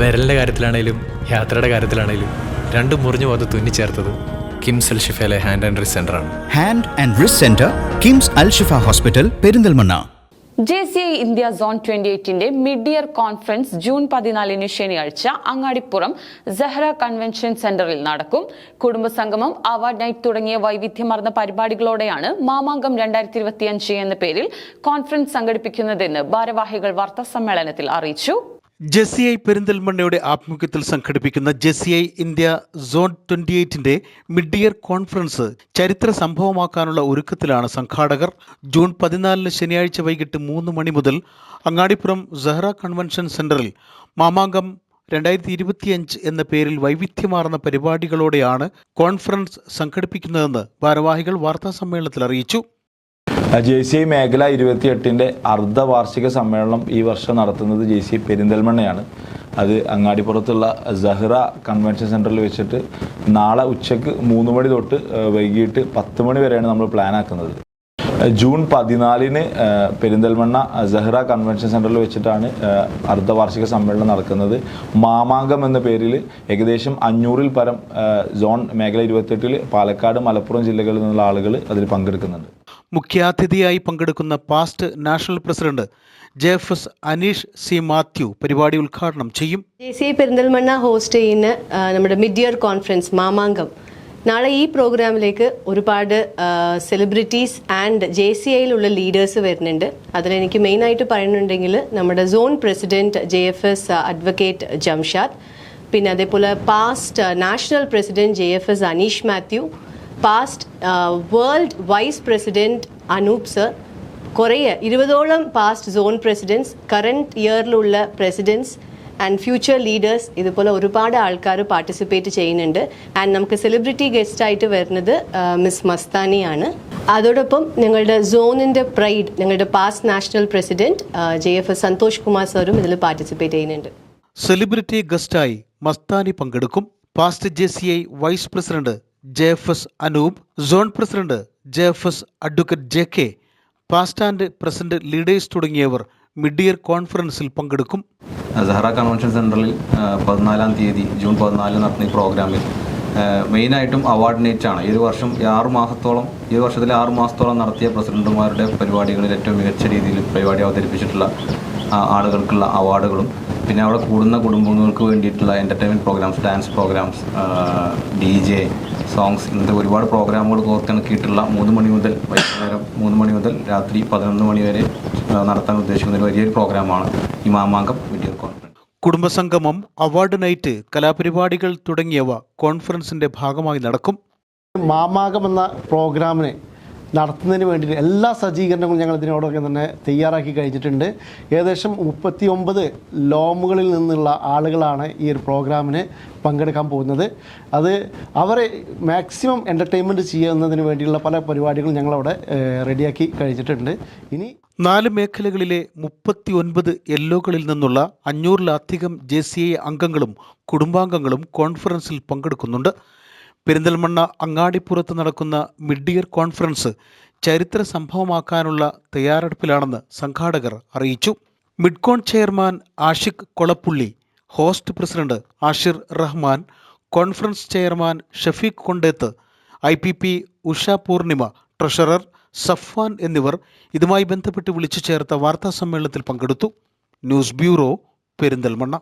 വിരലിന്റെ കാര്യത്തിലാണേലും യാത്രയുടെ കാര്യത്തിലാണേലും രണ്ടും മുറിഞ്ഞു പോകാതെ തുന്നിച്ചേർത്തത് കിംസ് അൽ ഷിഫയിലെ ഹാൻഡ് ആൻഡ് റിസ് ആണ്. Hand and wrist centre KIMS Al Shifa hospital Perinthalmanna. J C I India zone twenty എയ്റ്റിന്റെ mid year conference June പതിനാലിന് ശനിയാഴ്ച അങ്ങാടിപ്പുറം സെഹ്റ കൺവെൻഷൻ സെന്ററിൽ നടക്കും. കുടുംബസംഗമം അവാർഡ് നൈറ്റ് തുടങ്ങിയ വൈവിധ്യമാർന്ന പരിപാടികളോടെയാണ് മാമാങ്കം രണ്ടായിരത്തി ഇരുപത്തിയഞ്ച് എന്ന പേരിൽ കോൺഫറൻസ് സംഘടിപ്പിക്കുന്നതെന്ന് ഭാരവാഹികൾ വാർത്താ സമ്മേളനത്തിൽ അറിയിച്ചു. ജെസിഐ പെരിന്തൽമണ്ണയുടെ ആഭിമുഖ്യത്തിൽ സംഘടിപ്പിക്കുന്ന ജെസിഐ ഇന്ത്യ സോൺ ട്വന്റി എയ്റ്റിന്റെ മിഡ് ഇയർ കോൺഫറൻസ് ചരിത്ര സംഭവമാക്കാനുള്ള ഒരുക്കത്തിലാണ് സംഘാടകർ. ജൂൺ പതിനാലിന് ശനിയാഴ്ച വൈകിട്ട് മൂന്ന് മണി മുതൽ അങ്ങാടിപ്പുറം സെഹ്റ കൺവെൻഷൻ സെന്ററിൽ മാമാങ്കം രണ്ടായിരത്തി ഇരുപത്തിയഞ്ച് എന്ന പേരിൽ വൈവിധ്യമാർന്ന പരിപാടികളോടെയാണ് കോൺഫറൻസ് സംഘടിപ്പിക്കുന്നതെന്ന് ഭാരവാഹികൾ വാർത്താസമ്മേളനത്തിൽ അറിയിച്ചു. ജെ സി ഐ മേഖല ഇരുപത്തിയെട്ടിന്റെ അർദ്ധവാർഷിക സമ്മേളനം ഈ വർഷം നടത്തുന്നത് ജെ സി ഐ പെരിന്തൽമണ്ണയാണ്. അത് അങ്ങാടിപ്പുറത്തുള്ള സഹ്റ കൺവെൻഷൻ സെന്ററിൽ വെച്ചിട്ട് നാളെ ഉച്ചയ്ക്ക് മൂന്ന് മണി തൊട്ട് വൈകിട്ട് പത്ത് മണി വരെയാണ് നമ്മൾ പ്ലാൻ ആക്കുന്നത്. ജൂൺ പതിനാലിന് പെരിന്തൽമണ്ണ സഹ്റ കൺവെൻഷൻ സെന്ററിൽ വെച്ചിട്ടാണ് അർദ്ധവാർഷിക സമ്മേളനം നടക്കുന്നത്. മാമാങ്കം എന്ന പേരിൽ ഏകദേശം അഞ്ഞൂറിൽ പരം സോൺ മേഖല ഇരുപത്തെട്ടിൽ പാലക്കാട് മലപ്പുറം ജില്ലകളിൽ നിന്നുള്ള ആളുകൾ അതിൽ പങ്കെടുക്കുന്നുണ്ട്. മുഖ്യാതിഥിയായി പങ്കെടുക്കുന്ന past national president JFS Aneesh C Mathew പരിപാടി ഉദ്ഘാടനം ചെയ്യും. സി പെരിന്തൽമണ്ണ ഹോസ്റ്റ് ചെയ്യുന്ന നമ്മുടെ മിഡ് ഇയർ കോൺഫറൻസ് മാമാങ്കം. നാളെ ഈ പ്രോഗ്രാമിലേക്ക് ഒരുപാട് സെലിബ്രിറ്റീസ് ആൻഡ് ജെ സി ഐയിലുള്ള ലീഡേഴ്സ് വരുന്നുണ്ട്. അതിലെനിക്ക് മെയിനായിട്ട് പറയുന്നുണ്ടെങ്കിൽ നമ്മുടെ zone president J F S advocate Jamshad പിന്നെ അതേപോലെ past national president J F S Aneesh Mathew past world vice president Anoop sir കുറേ ഇരുപതോളം പാസ്റ്റ് സോൺ പ്രസിഡൻസ് കറണ്ട് ഇയറിലുള്ള പ്രസിഡൻസ് ആൻഡ് ഫ്യൂച്ചർ ലീഡേഴ്സ് ഇതുപോലെ ഒരുപാട് ആൾക്കാർ പാർട്ടിസിപ്പേറ്റ് ചെയ്യുന്നുണ്ട്. ആൻഡ് നമുക്ക് സെലിബ്രിറ്റി ഗസ്റ്റ് ആയിട്ട് വരുന്നത് മിസ് മസ്താനിയാണ്. അതോടൊപ്പം ഞങ്ങളുടെ സോണിന്റെ പ്രൈഡ് ഞങ്ങളുടെ past national president J F S Santhosh Kumar സാറും ഇതിൽ പാർട്ടിസിപ്പേറ്റ് ചെയ്യുന്നുണ്ട്. സെലിബ്രിറ്റി ഗസ്റ്റായി മസ്താനി പങ്കെടുക്കും. Past J C I vice president J F S Anoop zone president J F S advocate J K past and present leaders തുടങ്ങിയവർ mid year കോൺഫറൻസിൽ പങ്കെടുക്കും. Zahra convention സെന്ററിൽ പതിനാലാം തീയതി ജൂൺ പതിനാലിന് നടത്തുന്ന ഈ പ്രോഗ്രാമിൽ മെയിനായിട്ടും അവാർഡ് ആണ് ഈ വർഷം ആറ് മാസത്തോളം ഈ വർഷത്തിലെ ആറ് മാസത്തോളം നടത്തിയ പ്രസിഡന്റുമാരുടെ പരിപാടികളിൽ ഏറ്റവും മികച്ച രീതിയിൽ പരിപാടി അവതരിപ്പിച്ചിട്ടുള്ള ആളുകൾക്കുള്ള അവാർഡുകളും പിന്നെ അവിടെ കൂടുന്ന കുടുംബങ്ങൾക്ക് വേണ്ടിയിട്ടുള്ള entertainment programs dance programs D J songs ഇങ്ങനത്തെ ഒരുപാട് പ്രോഗ്രാമുകൾ കോർത്തിണക്കിയിട്ടുള്ള മൂന്ന് മണി മുതൽ വൈകുന്നേരം മൂന്ന് മണി മുതൽ രാത്രി പതിനൊന്ന് മണി വരെ നടത്താൻ ഉദ്ദേശിക്കുന്ന ഒരു വലിയൊരു പ്രോഗ്രാമാണ് ഈ മാമാങ്കം വീഡിയോ കോൺഫറൻസ് കുടുംബസംഗമം അവാർഡ് നൈറ്റ് കലാപരിപാടികൾ തുടങ്ങിയവ കോൺഫറൻസിന്റെ ഭാഗമായി നടക്കും. മാമാകം എന്ന പ്രോഗ്രാമിന് നടത്തുന്നതിന് വേണ്ടിയിട്ട് എല്ലാ സജ്ജീകരണങ്ങളും ഞങ്ങൾ ഇതിനോടൊക്കെ തന്നെ തയ്യാറാക്കി കഴിഞ്ഞിട്ടുണ്ട്. ഏകദേശം മുപ്പത്തി ഒമ്പത് ലോമുകളിൽ നിന്നുള്ള ആളുകളാണ് ഈ ഒരു പ്രോഗ്രാമിന് പങ്കെടുക്കാൻ പോകുന്നത്. അത് അവരെ മാക്സിമം എന്റർടൈൻമെന്റ് ചെയ്യുന്നതിന് വേണ്ടിയുള്ള പല പരിപാടികളും ഞങ്ങളവിടെ റെഡിയാക്കി കഴിഞ്ഞിട്ടുണ്ട്. ഇനി നാല് മേഖലകളിലെ മുപ്പത്തി ഒൻപത് എല്ലോകളിൽ നിന്നുള്ള അഞ്ഞൂറിലധികം ജെ സി ഐ അംഗങ്ങളും കുടുംബാംഗങ്ങളും കോൺഫറൻസിൽ പങ്കെടുക്കുന്നുണ്ട്. പെരിന്തൽമണ്ണ അങ്ങാടിപ്പുറത്ത് നടക്കുന്ന മിഡ് ഇയർ കോൺഫറൻസ് ചരിത്ര സംഭവമാക്കാനുള്ള തയ്യാറെടുപ്പിലാണെന്ന് സംഘാടകർ അറിയിച്ചു. Midcon chairman Ashiq Kolappully host president Ashir Rahman conference chairman Shafeeq Kondeth I P P Usha Poornima treasurer Safwan എന്നിവർ ഇതുമായി ബന്ധപ്പെട്ട് വിളിച്ചു ചേർത്ത വാർത്താ സമ്മേളനത്തിൽ പങ്കെടുത്തു. News bureau Perinthalmanna.